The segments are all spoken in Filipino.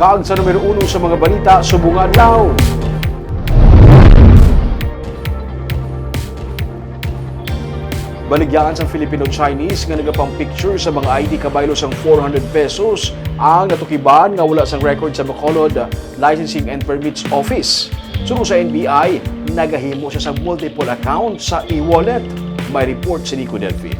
Kag sa numero uno sa mga balita, subungan now. Baligyan sa Filipino-Chinese nga nagapang picture sa mga ID kabaylo sang 400 pesos ang natukiban nga wala sang record sa Bacolod Licensing and Permits Office. Sunod sa NBI, nagahimo siya sa multiple account sa e-wallet. May report si Nico Delphi.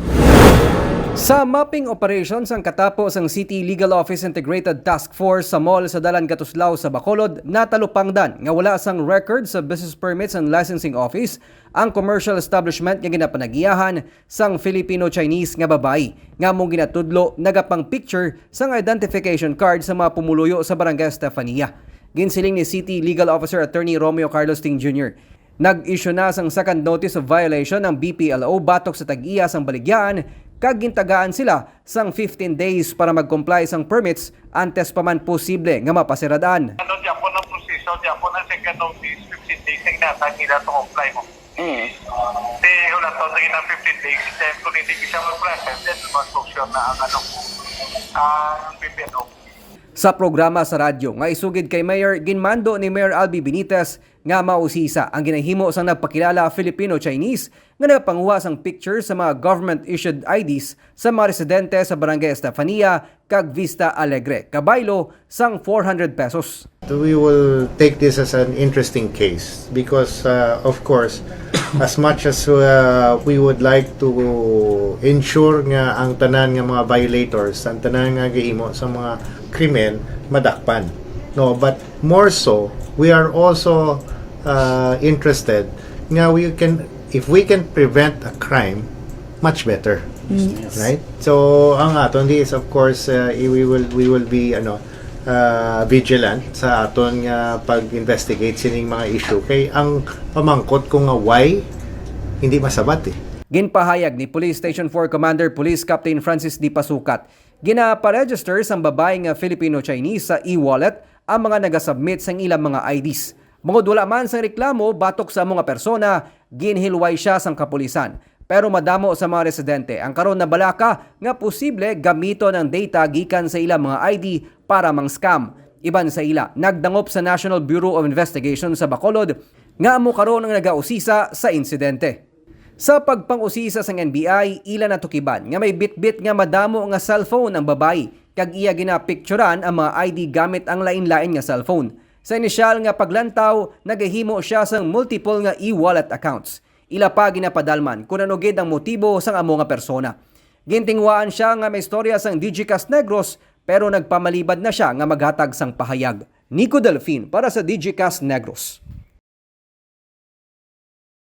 Sa mapping operations ang katapos ang City Legal Office Integrated Task Force sa mall sa Dalan Gatuslao sa Bacolod natalupangdan nga wala sang record sa Business Permits and Licensing Office ang commercial establishment nga ginapanagiyahan sang Filipino-Chinese nga babay nga mong ginatudlo nagapang picture sang identification card sa mga pumuluyo sa Barangay Estefania. Ginsiling ni City Legal Officer Attorney Romeo Carlos Ting Jr. Nag-issue na sang second notice of violation ng BPLO batok sa tag-iya sang baligyan kag gintagaan sila sang 15 days para mag-comply sang permits antes pa man posible nga mapasiradaan. ano di ako ng proseso, di ako ng second notice, 15 days na inatan nila to comply mo. Mm. Di, wala to, na 15 days, then kung hindi siya mag-process, then mag-function na ang ano, ang BPNO. Sa programa sa radyo nga isugid kay Mayor ginmando ni Mayor Albi Benitez nga mausisa ang ginahimo sang nagpakilala Filipino-Chinese nga nagpanguha sang picture sa mga government-issued IDs sa mga residente sa Barangay Estefania kag Vista Alegre. Kabaylo sang 400 pesos. We will take this as an interesting case because, uh, of course, as much as uh, we would like to ensure nga ang tanan nga mga violators, ang tanan nga gihimo sa mga krimen madakpan. No, but more so, we are also uh, interested nga we can if we can prevent a crime much better. Right? So ang aton is of course uh, we will we will be ano uh, vigilant sa aton nga pag-investigate sining mga issue kay ang pamangkot ko nga why hindi masabat eh. Ginpahayag ni Police Station 4 Commander Police Captain Francis D. Pasukat, ginaparegister sang babae nga Filipino-Chinese sa e-wallet ang mga nagasubmit sang ilang mga IDs. Mungod wala man sang reklamo batok sa mga persona, ginhilway siya sang kapulisan. Pero madamo sa mga residente ang karon na balaka nga posible gamito ng data gikan sa ilang mga ID para mang scam. Iban sa ila, nagdangop sa National Bureau of Investigation sa Bacolod nga amo karon ang nagausisa sa insidente. Sa pagpangusisa sang NBI, ila natukiban nga may bitbit nga madamo nga cellphone ang babae kag iya ginapicturan ang mga ID gamit ang lain-lain nga cellphone. Sa inisyal nga paglantaw, nagahimo siya sang multiple nga e-wallet accounts. Ila pa ginapadalman kung anugid ang motibo sang amo nga persona. Gintingwaan siya nga may istorya sang Digicast Negros pero nagpamalibad na siya nga maghatag sang pahayag. Nico Delfin para sa Digicast Negros.